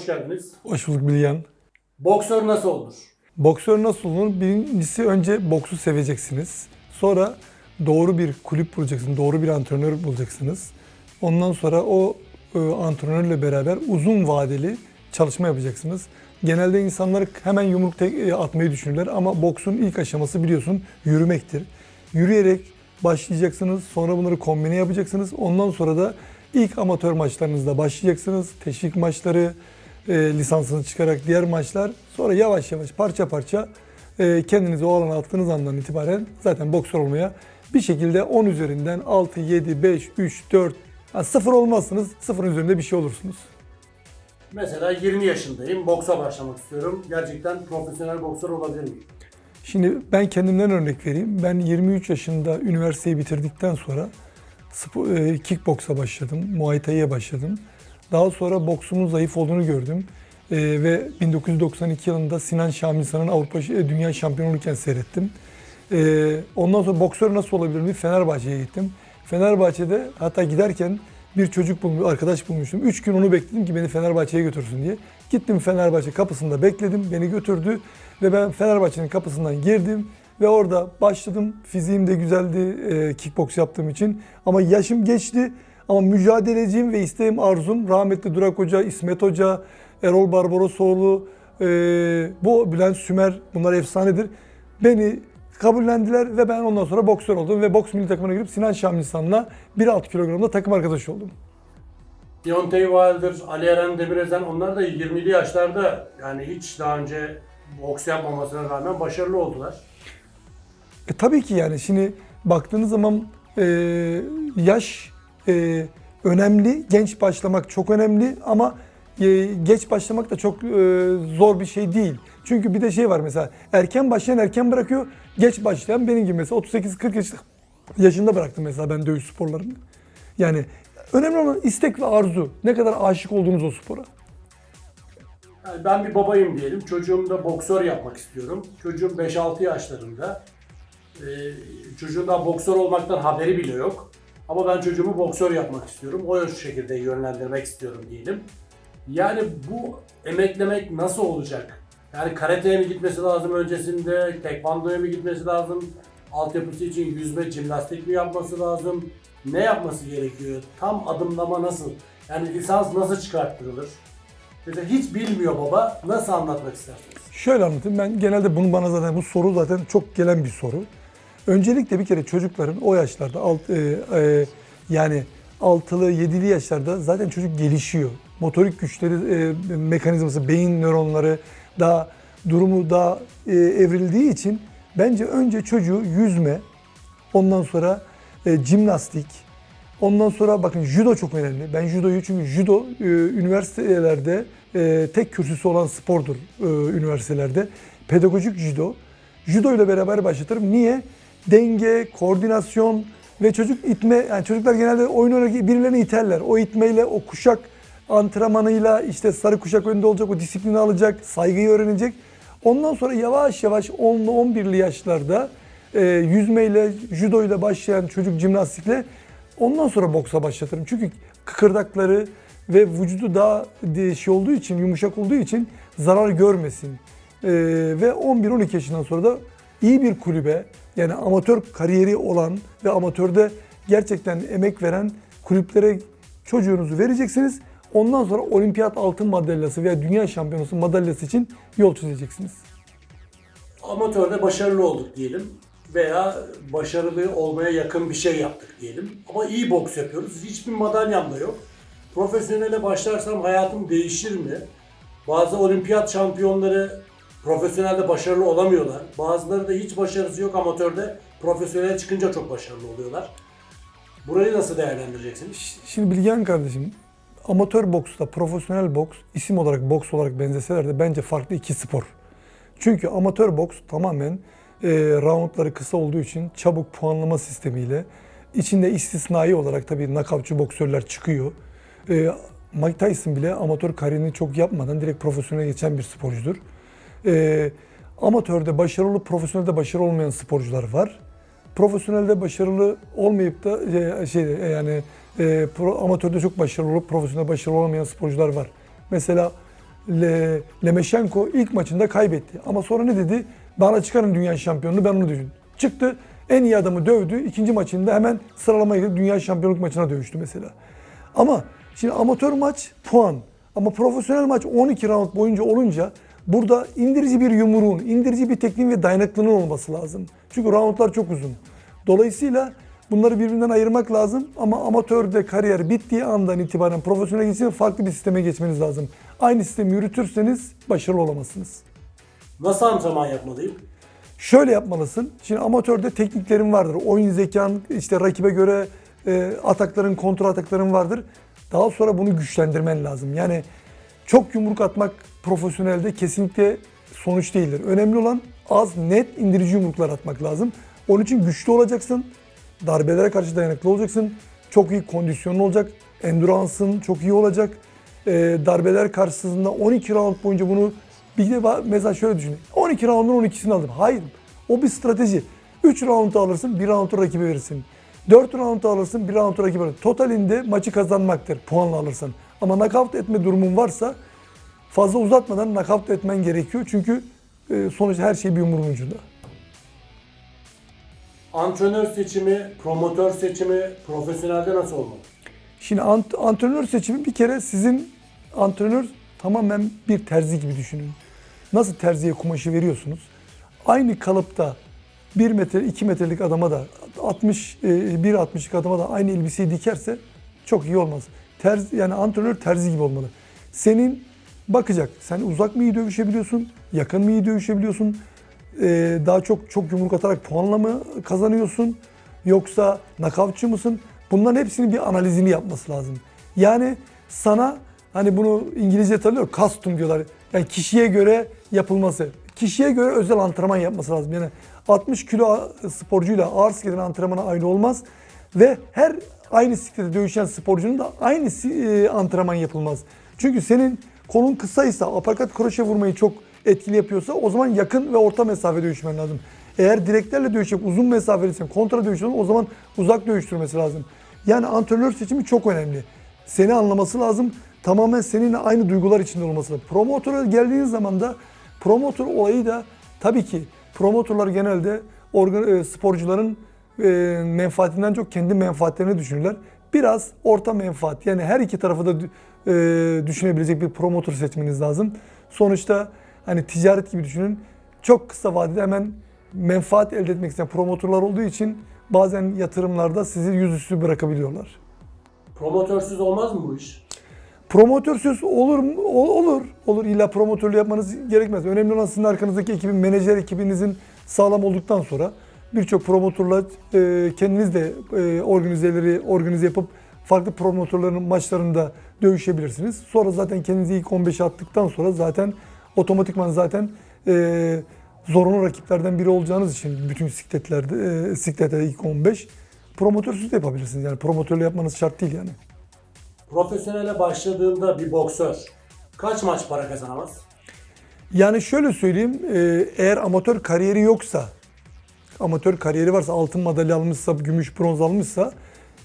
hoş geldiniz. Hoş bulduk Bilgen. Boksör nasıl olur? Boksör nasıl olunur? Birincisi önce boksu seveceksiniz. Sonra doğru bir kulüp bulacaksınız, doğru bir antrenör bulacaksınız. Ondan sonra o e, antrenörle beraber uzun vadeli çalışma yapacaksınız. Genelde insanlar hemen yumruk tek- e, atmayı düşünürler ama boksun ilk aşaması biliyorsun yürümektir. Yürüyerek başlayacaksınız, sonra bunları kombine yapacaksınız. Ondan sonra da ilk amatör maçlarınızda başlayacaksınız. Teşvik maçları, e, lisansını çıkarak diğer maçlar. Sonra yavaş yavaş parça parça e, kendinizi o alana attığınız andan itibaren zaten boksör olmaya bir şekilde 10 üzerinden 6, 7, 5, 3, 4, ha, 0 olmazsınız. 0'ın üzerinde bir şey olursunuz. Mesela 20 yaşındayım, boksa başlamak istiyorum. Gerçekten profesyonel boksör olabilir miyim? Şimdi ben kendimden örnek vereyim. Ben 23 yaşında üniversiteyi bitirdikten sonra e, kickboksa başladım. Muay Thai'ye başladım. Daha sonra boksumun zayıf olduğunu gördüm. E, ve 1992 yılında Sinan Şamilsan'ın Avrupa e, Dünya Şampiyonu olurken seyrettim. E, ondan sonra boksör nasıl olabilir mi? Fenerbahçe'ye gittim. Fenerbahçe'de hatta giderken bir çocuk bulmuş, arkadaş bulmuştum. Üç gün onu bekledim ki beni Fenerbahçe'ye götürsün diye. Gittim Fenerbahçe kapısında bekledim. Beni götürdü ve ben Fenerbahçe'nin kapısından girdim ve orada başladım. Fiziğim de güzeldi e, kickbox yaptığım için. Ama yaşım geçti. Ama mücadeleciyim ve isteğim arzum rahmetli Durak Hoca, İsmet Hoca, Erol Barbarosoğlu, e, bu Bülent Sümer bunlar efsanedir. Beni kabullendiler ve ben ondan sonra boksör oldum ve boks milli takımına girip Sinan Şamilsan'la 1.6 kilogramda takım arkadaşı oldum. Deontay Wilder, Ali Eren Demirözen onlar da 20'li yaşlarda yani hiç daha önce boks yapmamasına rağmen başarılı oldular. E, tabii ki yani şimdi baktığınız zaman e, yaş e, önemli, genç başlamak çok önemli ama e, geç başlamak da çok e, zor bir şey değil. Çünkü bir de şey var mesela erken başlayan erken bırakıyor, geç başlayan benim gibi mesela 38-40 yaş, yaşında bıraktım mesela ben dövüş sporlarını. Yani önemli olan istek ve arzu. Ne kadar aşık olduğunuz o spora. Yani ben bir babayım diyelim. Çocuğum da boksör yapmak istiyorum. Çocuğum 5-6 yaşlarında. Ee, çocuğun daha boksör olmaktan haberi bile yok. Ama ben çocuğumu boksör yapmak istiyorum. O şekilde yönlendirmek istiyorum diyelim. Yani bu emeklemek nasıl olacak? Yani karateye mi gitmesi lazım öncesinde? Tekvandoya mı gitmesi lazım? Altyapısı için yüzme, jimnastik mi yapması lazım? Ne yapması gerekiyor? Tam adımlama nasıl? Yani lisans nasıl çıkarttırılır? Mesela hiç bilmiyor baba. Nasıl anlatmak istersiniz? Şöyle anlatayım. Ben genelde bunu bana zaten bu soru zaten çok gelen bir soru. Öncelikle bir kere çocukların o yaşlarda alt, e, e, yani altılı, yedili yaşlarda zaten çocuk gelişiyor. Motorik güçleri, e, mekanizması, beyin nöronları daha durumu daha e, evrildiği için bence önce çocuğu yüzme, ondan sonra e, jimnastik, Ondan sonra bakın judo çok önemli. Ben judoyu çünkü judo e, üniversitelerde e, tek kürsüsü olan spordur e, üniversitelerde. Pedagojik judo. Judo ile beraber başlatırım. Niye? Denge, koordinasyon ve çocuk itme. Yani çocuklar genelde oyun oynarken birilerini iterler. O itmeyle, o kuşak antrenmanıyla işte sarı kuşak önünde olacak, o disiplini alacak, saygıyı öğrenecek. Ondan sonra yavaş yavaş 10'lu 11'li yaşlarda e, yüzmeyle, judo ile başlayan çocuk jimnastikle Ondan sonra boksa başlatırım. Çünkü kıkırdakları ve vücudu daha şey olduğu için, yumuşak olduğu için zarar görmesin. Ee, ve 11-12 yaşından sonra da iyi bir kulübe, yani amatör kariyeri olan ve amatörde gerçekten emek veren kulüplere çocuğunuzu vereceksiniz. Ondan sonra olimpiyat altın madalyası veya dünya şampiyonası madalyası için yol çizeceksiniz. Amatörde başarılı olduk diyelim. Veya başarılı olmaya yakın bir şey yaptık diyelim. Ama iyi boks yapıyoruz. Hiçbir madalyam da yok. Profesyonele başlarsam hayatım değişir mi? Bazı olimpiyat şampiyonları profesyonelde başarılı olamıyorlar. Bazıları da hiç başarısı yok amatörde. Profesyonel çıkınca çok başarılı oluyorlar. Burayı nasıl değerlendireceksiniz? Şimdi Bilgehan kardeşim, amatör boksla profesyonel boks isim olarak boks olarak benzeseler de bence farklı iki spor. Çünkü amatör boks tamamen e, roundları kısa olduğu için çabuk puanlama sistemiyle içinde istisnai olarak tabii knockoutçu boksörler çıkıyor. E, Mike Tyson bile amatör kariyerini çok yapmadan direkt profesyonele geçen bir sporcudur. E, amatörde başarılı, profesyonelde başarılı olmayan sporcular var profesyonelde başarılı olmayıp da e, şey e, yani e, pro, amatörde çok başarılı olup profesyonelde başarılı olamayan sporcular var. Mesela Le, Lemeşenko ilk maçında kaybetti. Ama sonra ne dedi? Bana çıkarın dünya şampiyonunu ben onu düşündüm. Çıktı en iyi adamı dövdü. İkinci maçında hemen sıralamaya girip dünya şampiyonluk maçına dövüştü mesela. Ama şimdi amatör maç puan. Ama profesyonel maç 12 round boyunca olunca burada indirici bir yumruğun, indirici bir tekniğin ve dayanıklılığın olması lazım. Çünkü roundlar çok uzun. Dolayısıyla bunları birbirinden ayırmak lazım ama amatörde kariyer bittiği andan itibaren profesyonel geçişe farklı bir sisteme geçmeniz lazım. Aynı sistemi yürütürseniz başarılı olamazsınız. Nasıl antrenman yapmalıyım? Şöyle yapmalısın. Şimdi amatörde tekniklerin vardır. Oyun zekan, işte rakibe göre e, atakların, kontra atakların vardır. Daha sonra bunu güçlendirmen lazım. Yani çok yumruk atmak profesyonelde kesinlikle sonuç değildir. Önemli olan az, net, indirici yumruklar atmak lazım. Onun için güçlü olacaksın. Darbelere karşı dayanıklı olacaksın. Çok iyi kondisyonun olacak. Endurance'ın çok iyi olacak. E, darbeler karşısında 12 round boyunca bunu bir de mesela şöyle düşün. 12 roundun 12'sini aldım. Hayır. O bir strateji. 3 round alırsın, 1 roundu rakibe verirsin. 4 round alırsın, 1 roundu rakibe verirsin. Totalinde maçı kazanmaktır puanla alırsan. Ama nakavt etme durumun varsa fazla uzatmadan nakavt etmen gerekiyor. Çünkü e, sonuçta her şey bir yumruğun ucunda. Antrenör seçimi, promotör seçimi profesyonelde nasıl olmalı? Şimdi ant- antrenör seçimi bir kere sizin antrenör tamamen bir terzi gibi düşünün. Nasıl terziye kumaşı veriyorsunuz? Aynı kalıpta 1 metre 2 metrelik adama da 60 e, 1.60'lık adama da aynı elbiseyi dikerse çok iyi olmaz. Terzi, yani antrenör terzi gibi olmalı. Senin bakacak. Sen uzak mı iyi dövüşebiliyorsun? Yakın mı iyi dövüşebiliyorsun? Ee, daha çok çok yumruk atarak puanla mı kazanıyorsun? Yoksa nakavtçı mısın? Bunların hepsinin bir analizini yapması lazım. Yani sana hani bunu İngilizce tanıyor custom diyorlar. Yani kişiye göre yapılması. Kişiye göre özel antrenman yapması lazım. Yani 60 kilo sporcuyla ağır sikletin antrenmanı aynı olmaz. Ve her aynı siklete dövüşen sporcunun da aynı e, antrenman yapılmaz. Çünkü senin kolun kısaysa, aparkat kroşe vurmayı çok etkili yapıyorsa o zaman yakın ve orta mesafe dövüşmen lazım. Eğer direklerle dövüşecek uzun mesafeliysen, kontra dövüşüyorsan o zaman uzak dövüştürmesi lazım. Yani antrenör seçimi çok önemli. Seni anlaması lazım. Tamamen seninle aynı duygular içinde olması lazım. Promotöre geldiğiniz zaman da promotör olayı da tabii ki promotörler genelde organ, e, sporcuların e, menfaatinden çok kendi menfaatlerini düşünürler. Biraz orta menfaat yani her iki tarafı da e, düşünebilecek bir promotör seçmeniz lazım. Sonuçta hani ticaret gibi düşünün. Çok kısa vadede hemen menfaat elde etmek isteyen promotörler olduğu için bazen yatırımlarda sizi yüzüstü bırakabiliyorlar. Promotörsüz olmaz mı bu iş? Promotörsüz olur mu? Ol- Olur. Olur. İlla promotörlüğü yapmanız gerekmez. Önemli olan sizin arkanızdaki ekibin, menajer ekibinizin sağlam olduktan sonra birçok promotörle e, kendiniz de e, organizeleri organize yapıp farklı promotörlerin maçlarında dövüşebilirsiniz. Sonra zaten kendinizi ilk 15'e attıktan sonra zaten otomatikman zaten e, zorunlu rakiplerden biri olacağınız için bütün sikletlerde e, siklete ilk 15 promotörsüz de yapabilirsiniz. Yani promotörlüğü yapmanız şart değil yani. Profesyonele başladığında bir boksör kaç maç para kazanamaz? Yani şöyle söyleyeyim, e, eğer amatör kariyeri yoksa, amatör kariyeri varsa, altın madalya almışsa, gümüş, bronz almışsa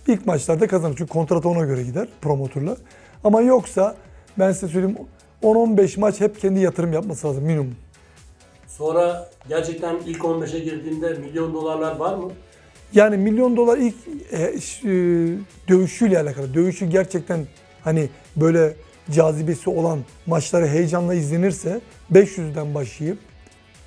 ilk maçlarda kazanır. Çünkü kontrat ona göre gider promotörler. Ama yoksa ben size söyleyeyim 10-15 maç hep kendi yatırım yapması lazım minimum. Sonra gerçekten ilk 15'e girdiğinde milyon dolarlar var mı? Yani milyon dolar ilk e, e, dövüşüyle alakalı. Dövüşü gerçekten hani böyle cazibesi olan maçları heyecanla izlenirse 500'den başlayıp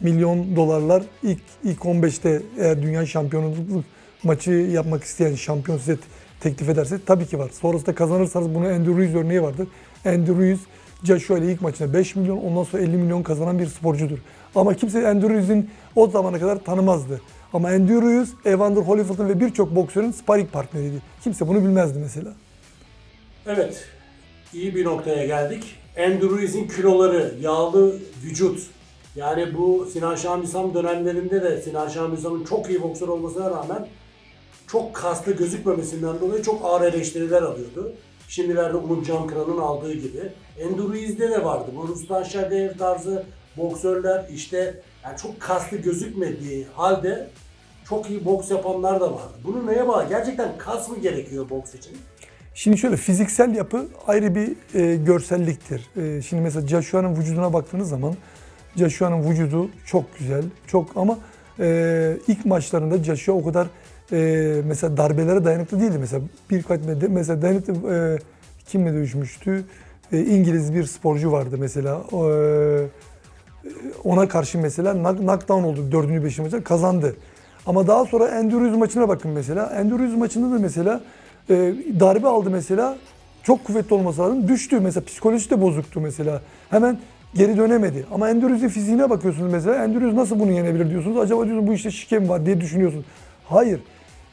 milyon dolarlar ilk ilk 15'te eğer dünya şampiyonluk maçı yapmak isteyen şampiyon size teklif ederse tabii ki var. Sonrasında kazanırsanız bunu Andy Ruiz örneği vardır. Andy Ruiz Joshua ile ilk maçında 5 milyon ondan sonra 50 milyon kazanan bir sporcudur. Ama kimse Andy Ruiz'in o zamana kadar tanımazdı. Ama Andy Ruiz, Evander Holyfield'ın ve birçok boksörün sparring partneriydi. Kimse bunu bilmezdi mesela. Evet, iyi bir noktaya geldik. Andy Ruiz'in kiloları, yağlı vücut. Yani bu Sinan Şahmizam dönemlerinde de Sinan Şahmizam'ın çok iyi boksör olmasına rağmen çok kaslı gözükmemesinden dolayı çok ağır eleştiriler alıyordu. Şimdilerde Umut Cankıran'ın aldığı gibi. Andy Ruiz'de de vardı. Bu Ruslan Şadev tarzı boksörler işte yani çok kaslı gözükmediği halde çok iyi boks yapanlar da vardı. Bunu neye bağlı? Gerçekten kas mı gerekiyor boks için? Şimdi şöyle fiziksel yapı ayrı bir e, görselliktir. E, şimdi mesela Joshua'nın vücuduna baktığınız zaman Joshua'nın vücudu çok güzel, çok ama e, ilk maçlarında Joshua o kadar e, mesela darbelere dayanıklı değildi. Mesela birkaç med- mesela dayanıklı e, kimle dövüşmüştü? E, İngiliz bir sporcu vardı mesela. E, ona karşı mesela knock- knockdown oldu 4. 5. maçta kazandı. Ama daha sonra Endurance maçına bakın mesela. Endurance maçında da mesela e, darbe aldı mesela. Çok kuvvetli olması lazım. Düştü mesela psikolojisi de bozuktu mesela. Hemen geri dönemedi. Ama Endurance'in fiziğine bakıyorsunuz mesela. Endurance nasıl bunu yenebilir diyorsunuz. Acaba diyorsunuz bu işte şike mi var diye düşünüyorsunuz. Hayır.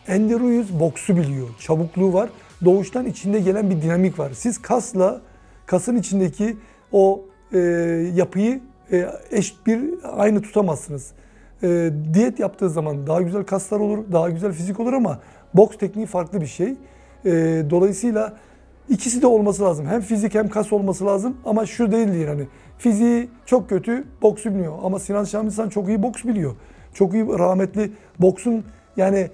Endurance boksu biliyor. Çabukluğu var. Doğuştan içinde gelen bir dinamik var. Siz kasla kasın içindeki o e, yapıyı e, eş bir aynı tutamazsınız. E, diyet yaptığı zaman daha güzel kaslar olur, daha güzel fizik olur ama boks tekniği farklı bir şey. E, dolayısıyla ikisi de olması lazım. Hem fizik hem kas olması lazım ama şu değil değil hani fiziği çok kötü, boksu bilmiyor. Ama Sinan Şamilsan çok iyi boks biliyor. Çok iyi rahmetli boksun yani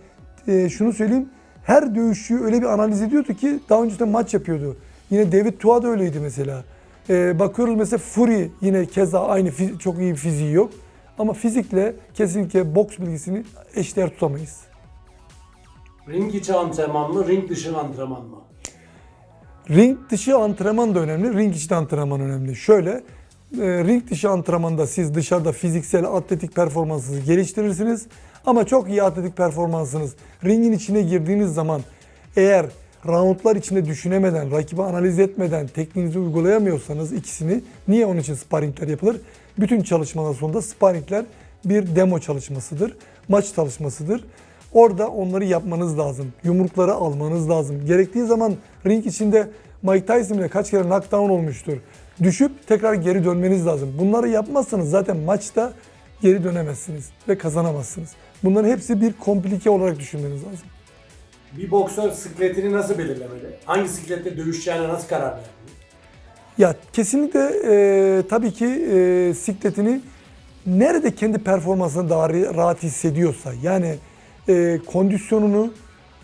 e, şunu söyleyeyim her dövüşçüyü öyle bir analiz ediyordu ki daha önceden maç yapıyordu. Yine David Tua da öyleydi mesela. E, bakıyoruz mesela Fury yine keza aynı çok iyi bir fiziği yok. Ama fizikle kesinlikle boks bilgisini eşdeğer tutamayız. Ring içi antrenman mı, ring dışı antrenman mı? Ring dışı antrenman da önemli, ring içi de antrenman önemli. Şöyle, ring dışı antrenmanda siz dışarıda fiziksel atletik performansınızı geliştirirsiniz. Ama çok iyi atletik performansınız ringin içine girdiğiniz zaman eğer roundlar içinde düşünemeden, rakibi analiz etmeden tekniğinizi uygulayamıyorsanız ikisini niye onun için sparringler yapılır? Bütün çalışmalar sonunda sparringler bir demo çalışmasıdır, maç çalışmasıdır. Orada onları yapmanız lazım. Yumrukları almanız lazım. Gerektiği zaman ring içinde Mike Tyson bile kaç kere knockdown olmuştur. Düşüp tekrar geri dönmeniz lazım. Bunları yapmazsanız zaten maçta geri dönemezsiniz ve kazanamazsınız. Bunların hepsi bir komplike olarak düşünmeniz lazım. Bir boksör sikletini nasıl belirlemeli? Hangi siklette dövüşeceğine nasıl karar vermeli? Ya kesinlikle e, tabii ki e, sikletini nerede kendi performansını daha rahat hissediyorsa yani e, kondisyonunu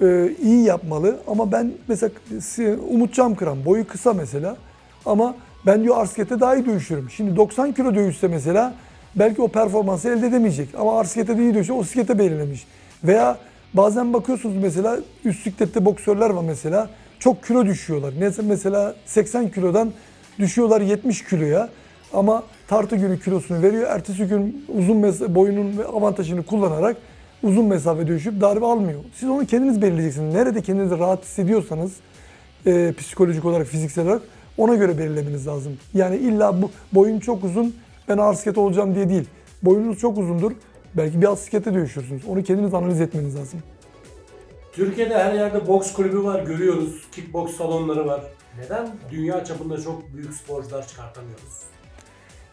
e, iyi yapmalı ama ben mesela si- Umut Camkıran boyu kısa mesela ama ben diyor arskete daha iyi dövüşürüm. Şimdi 90 kilo dövüşse mesela belki o performansı elde edemeyecek ama arskete de iyi dövüşüyor o siklete belirlemiş. Veya bazen bakıyorsunuz mesela üst siklette boksörler var mesela çok kilo düşüyorlar. Mesela 80 kilodan düşüyorlar 70 kiloya ama tartı günü kilosunu veriyor. Ertesi gün uzun boyunun avantajını kullanarak uzun mesafe dövüşüp darbe almıyor. Siz onu kendiniz belirleyeceksiniz. Nerede kendinizi rahat hissediyorsanız e, psikolojik olarak, fiziksel olarak ona göre belirlemeniz lazım. Yani illa bu boyun çok uzun ben ağır olacağım diye değil. Boyunuz çok uzundur. Belki bir alt siklete dövüşürsünüz. Onu kendiniz analiz etmeniz lazım. Türkiye'de her yerde boks kulübü var, görüyoruz. Kickboks salonları var. Neden dünya çapında çok büyük sporcular çıkartamıyoruz?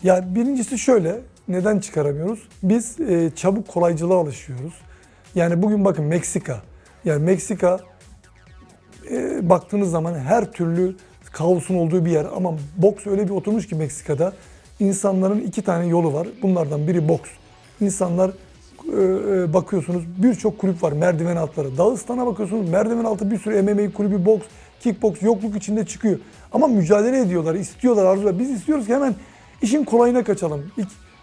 Ya birincisi şöyle, neden çıkaramıyoruz? Biz e, çabuk kolaycılığa alışıyoruz. Yani bugün bakın Meksika. Yani Meksika e, baktığınız zaman her türlü kaosun olduğu bir yer. Ama boks öyle bir oturmuş ki Meksika'da. insanların iki tane yolu var. Bunlardan biri boks. İnsanlar e, e, bakıyorsunuz birçok kulüp var merdiven altları. Dağıstan'a bakıyorsunuz merdiven altı bir sürü MMA kulübü, boks, kickboks yokluk içinde çıkıyor. Ama mücadele ediyorlar, istiyorlar, arzular. Biz istiyoruz ki hemen işin kolayına kaçalım.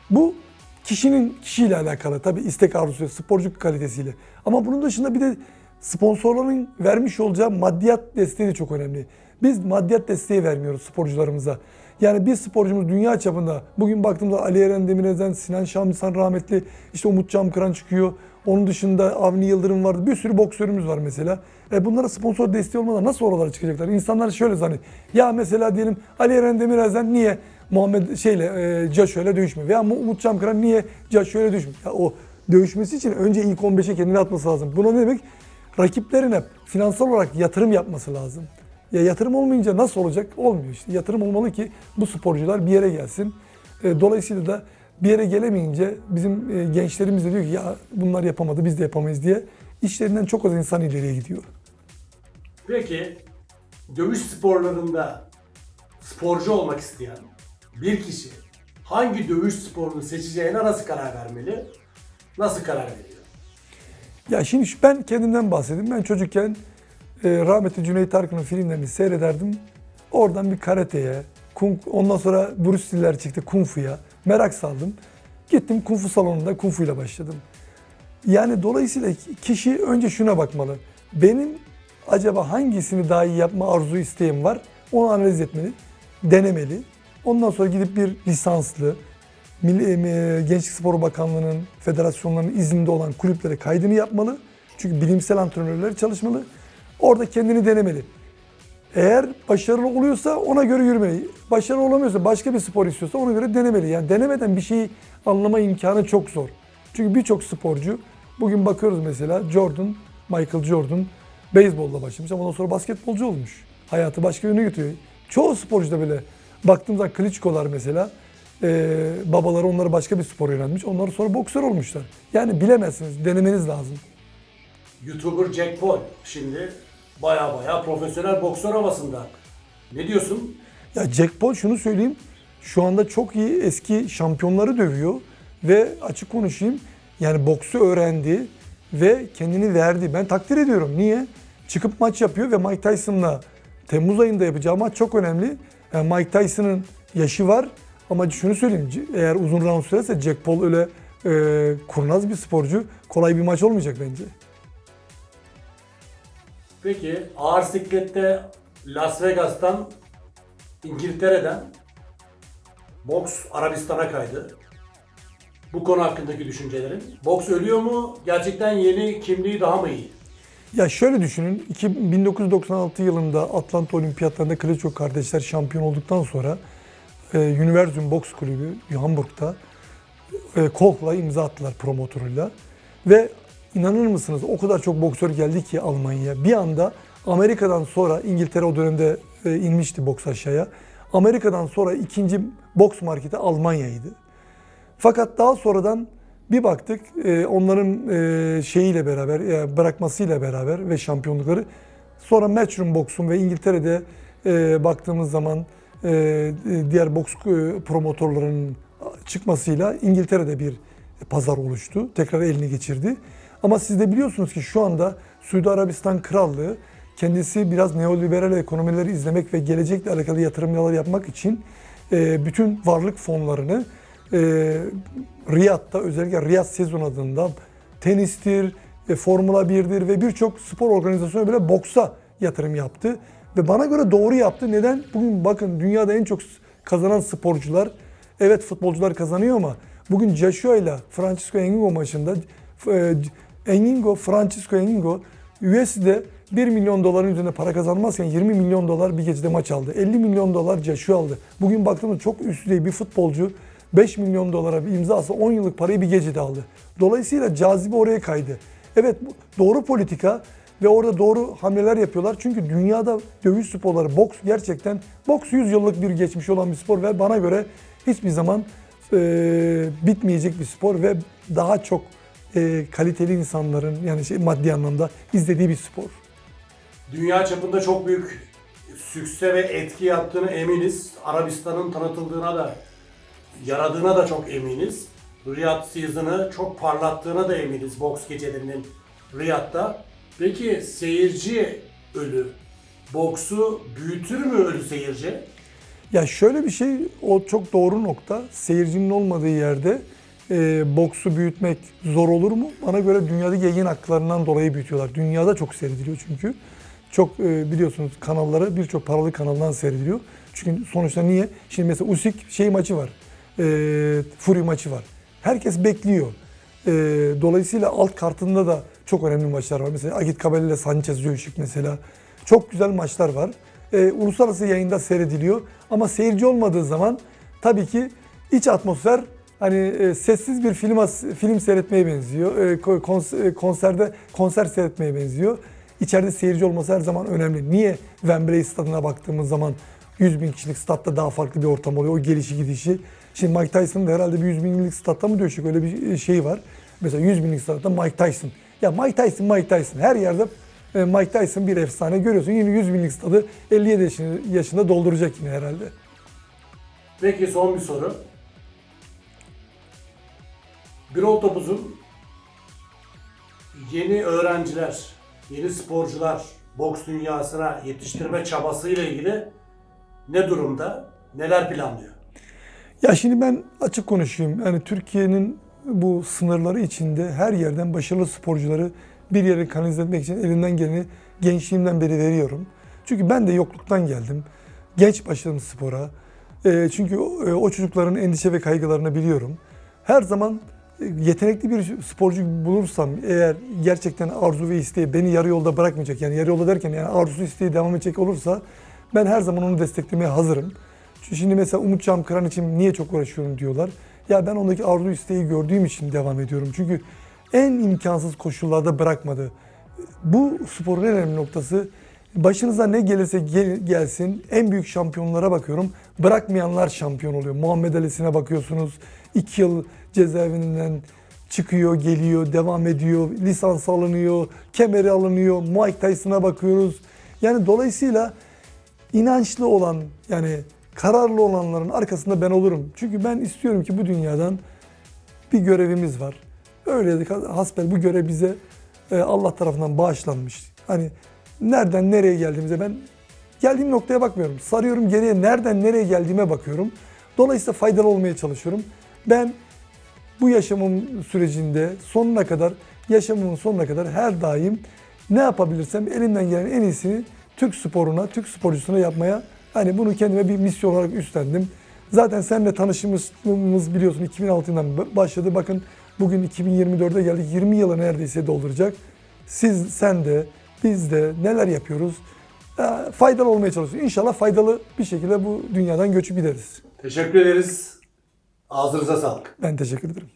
Bu kişinin kişiyle alakalı tabii istek arzusu, sporcu kalitesiyle. Ama bunun dışında bir de sponsorların vermiş olacağı maddiyat desteği de çok önemli. Biz maddiyat desteği vermiyoruz sporcularımıza. Yani bir sporcumuz dünya çapında bugün baktığımda Ali Eren Demirel'den Sinan Şamlisan rahmetli işte Umut Camkıran çıkıyor. Onun dışında Avni Yıldırım vardı. Bir sürü boksörümüz var mesela. E bunlara sponsor desteği olmadan nasıl oralara çıkacaklar? İnsanlar şöyle zannediyor. Ya mesela diyelim Ali Eren Demirel'den niye Muhammed şeyle e, ile dövüşmüyor? Veya Umut Camkıran niye ile dövüşmüyor? Ya o dövüşmesi için önce ilk 15'e kendini atması lazım. Buna ne demek? Rakiplerine finansal olarak yatırım yapması lazım. Ya yatırım olmayınca nasıl olacak? Olmuyor işte. Yatırım olmalı ki bu sporcular bir yere gelsin. E, Dolayısıyla da bir yere gelemeyince bizim e, gençlerimiz de diyor ki ya bunlar yapamadı biz de yapamayız diye işlerinden çok az insan ileriye gidiyor. Peki dövüş sporlarında sporcu olmak isteyen bir kişi hangi dövüş sporunu seçeceğine nasıl karar vermeli? Nasıl karar veriyor? Ya şimdi ben kendimden bahsedeyim. Ben çocukken rahmetli Cüneyt Arkın'ın filmlerini seyrederdim. Oradan bir karateye, kung, ondan sonra Bruce Lee'ler çıktı kung fu'ya. Merak saldım. Gittim kung fu salonunda kung fu ile başladım. Yani dolayısıyla kişi önce şuna bakmalı. Benim acaba hangisini daha iyi yapma arzu isteğim var? Onu analiz etmeli, denemeli. Ondan sonra gidip bir lisanslı, Milli, e, Gençlik Spor Bakanlığı'nın, federasyonların izinde olan kulüplere kaydını yapmalı. Çünkü bilimsel antrenörler çalışmalı. Orada kendini denemeli. Eğer başarılı oluyorsa ona göre yürümeli. Başarılı olamıyorsa başka bir spor istiyorsa ona göre denemeli. Yani denemeden bir şeyi anlama imkanı çok zor. Çünkü birçok sporcu bugün bakıyoruz mesela Jordan, Michael Jordan beyzbolla başlamış ama ondan sonra basketbolcu olmuş. Hayatı başka yöne götürüyor. Çoğu sporcu da böyle baktığımızda Klitschko'lar mesela e, babaları onları başka bir spora yönelmiş. Onlar sonra boksör olmuşlar. Yani bilemezsiniz. Denemeniz lazım. YouTuber Jack Paul şimdi baya baya profesyonel boksör havasında. Ne diyorsun? Ya Jack Paul şunu söyleyeyim. Şu anda çok iyi eski şampiyonları dövüyor ve açık konuşayım yani boksu öğrendi ve kendini verdi. Ben takdir ediyorum. Niye? Çıkıp maç yapıyor ve Mike Tyson'la Temmuz ayında yapacağı maç çok önemli. Yani Mike Tyson'ın yaşı var ama şunu söyleyeyim. Eğer uzun round sürerse Jack Paul öyle e, kurnaz bir sporcu. Kolay bir maç olmayacak bence. Peki ağır siklette Las Vegas'tan İngiltere'den boks Arabistan'a kaydı. Bu konu hakkındaki düşüncelerin. Boks ölüyor mu? Gerçekten yeni kimliği daha mı iyi? Ya şöyle düşünün, iki- 1996 yılında Atlanta Olimpiyatlarında Klitschko kardeşler şampiyon olduktan sonra e, Universum Boks Kulübü Hamburg'da e, Koch'la imza attılar promotörüyle. Ve inanır mısınız o kadar çok boksör geldi ki Almanya'ya. Bir anda Amerika'dan sonra İngiltere o dönemde e, inmişti boks aşağıya. Amerika'dan sonra ikinci boks marketi Almanya'ydı. Fakat daha sonradan bir baktık e, onların e, şeyiyle beraber bırakmasıyla beraber ve şampiyonlukları sonra Matchroom Box'un ve İngiltere'de baktığımız zaman diğer boks promotörlerinin çıkmasıyla İngiltere'de bir pazar oluştu. Tekrar elini geçirdi. Ama siz de biliyorsunuz ki şu anda Suudi Arabistan Krallığı kendisi biraz neoliberal ekonomileri izlemek ve gelecekle alakalı yatırımlar yapmak için e, bütün varlık fonlarını e, Riyad'da özellikle Riyad sezon adında tenistir, e, Formula 1'dir ve birçok spor organizasyonu bile boksa yatırım yaptı. Ve bana göre doğru yaptı. Neden? Bugün bakın dünyada en çok kazanan sporcular, evet futbolcular kazanıyor ama bugün Joshua ile Francisco Engingo maçında Engingo, Francisco Engingo US'de 1 milyon doların üzerinde para kazanmazken 20 milyon dolar bir gecede maç aldı. 50 milyon dolar Joshua aldı. Bugün baktığımda çok üst düzey bir futbolcu 5 milyon dolara bir imzası 10 yıllık parayı bir gecede aldı. Dolayısıyla cazibe oraya kaydı. Evet doğru politika ve orada doğru hamleler yapıyorlar. Çünkü dünyada dövüş sporları, boks gerçekten boks 100 yıllık bir geçmiş olan bir spor ve bana göre hiçbir zaman e, bitmeyecek bir spor ve daha çok e, kaliteli insanların yani şey, maddi anlamda izlediği bir spor. Dünya çapında çok büyük sükse ve etki yaptığını eminiz. Arabistan'ın tanıtıldığına da, yaradığına da çok eminiz. Riyad Season'ı çok parlattığına da eminiz boks gecelerinin Riyad'da. Peki seyirci ölü, boksu büyütür mü ölü seyirci? Ya şöyle bir şey, o çok doğru nokta. Seyircinin olmadığı yerde e, boksu büyütmek zor olur mu? Bana göre dünyadaki yayın haklarından dolayı büyütüyorlar. Dünyada çok seyrediliyor çünkü. Çok e, biliyorsunuz kanalları birçok paralı kanaldan seyrediliyor. Çünkü sonuçta niye? Şimdi mesela Usyk şey maçı var. E, Fury maçı var. Herkes bekliyor. E, dolayısıyla alt kartında da çok önemli maçlar var. Mesela Agit Kabel ile Sanchez Joyşik mesela. Çok güzel maçlar var. E, uluslararası yayında seyrediliyor. Ama seyirci olmadığı zaman tabii ki iç atmosfer hani e, sessiz bir film film seyretmeye benziyor. E, kons- e, konserde konser seyretmeye benziyor. İçeride seyirci olması her zaman önemli. Niye Wembley stadına baktığımız zaman 100 bin kişilik statta daha farklı bir ortam oluyor. O gelişi gidişi. Şimdi Mike Tyson'ın da herhalde bir 100 binlik statta mı dövüşecek öyle bir şey var. Mesela 100 binlik statta Mike Tyson. Ya Mike Tyson, Mike Tyson. Her yerde e, Mike Tyson bir efsane görüyorsun. Yine 100 binlik stadı 57 yaşında, yaşında dolduracak yine herhalde. Peki son bir soru. Birol Topuz'un yeni öğrenciler, yeni sporcular boks dünyasına yetiştirme çabasıyla ilgili ne durumda? Neler planlıyor? Ya şimdi ben açık konuşayım. Yani Türkiye'nin bu sınırları içinde her yerden başarılı sporcuları bir yere kanalize etmek için elimden geleni gençliğimden beri veriyorum. Çünkü ben de yokluktan geldim. Genç başladım spora. Ee, çünkü o, e, o çocukların endişe ve kaygılarını biliyorum. Her zaman e, yetenekli bir sporcu bulursam eğer gerçekten arzu ve isteği beni yarı yolda bırakmayacak yani yarı yolda derken yani arzusu isteği devam edecek olursa ben her zaman onu desteklemeye hazırım. Çünkü Şimdi mesela Umut Can Kıran için niye çok uğraşıyorum diyorlar. Ya ben ondaki arzu isteği gördüğüm için devam ediyorum. Çünkü en imkansız koşullarda bırakmadı. Bu sporun en önemli noktası başınıza ne gelirse gel- gelsin en büyük şampiyonlara bakıyorum. Bırakmayanlar şampiyon oluyor. Muhammed Ali'sine bakıyorsunuz. 2 yıl cezaevinden çıkıyor, geliyor, devam ediyor. Lisans alınıyor, kemeri alınıyor. Mike Tyson'a bakıyoruz. Yani dolayısıyla inançlı olan yani kararlı olanların arkasında ben olurum. Çünkü ben istiyorum ki bu dünyadan bir görevimiz var. Öyle hasbel bu görev bize e, Allah tarafından bağışlanmış. Hani nereden nereye geldiğimize ben geldiğim noktaya bakmıyorum. Sarıyorum geriye nereden nereye geldiğime bakıyorum. Dolayısıyla faydalı olmaya çalışıyorum. Ben bu yaşamım sürecinde sonuna kadar, yaşamımın sonuna kadar her daim ne yapabilirsem elimden gelen en iyisini Türk sporuna, Türk sporcusuna yapmaya hani bunu kendime bir misyon olarak üstlendim. Zaten seninle tanışımız biliyorsun 2006 yılından başladı. Bakın bugün 2024'e geldik. 20 yılı neredeyse dolduracak. Siz, sen de, biz de neler yapıyoruz? Ee, Faydalı olmaya çalışıyoruz. İnşallah faydalı bir şekilde bu dünyadan göçüp gideriz. Teşekkür ederiz. Ağzınıza sağlık. Ben teşekkür ederim.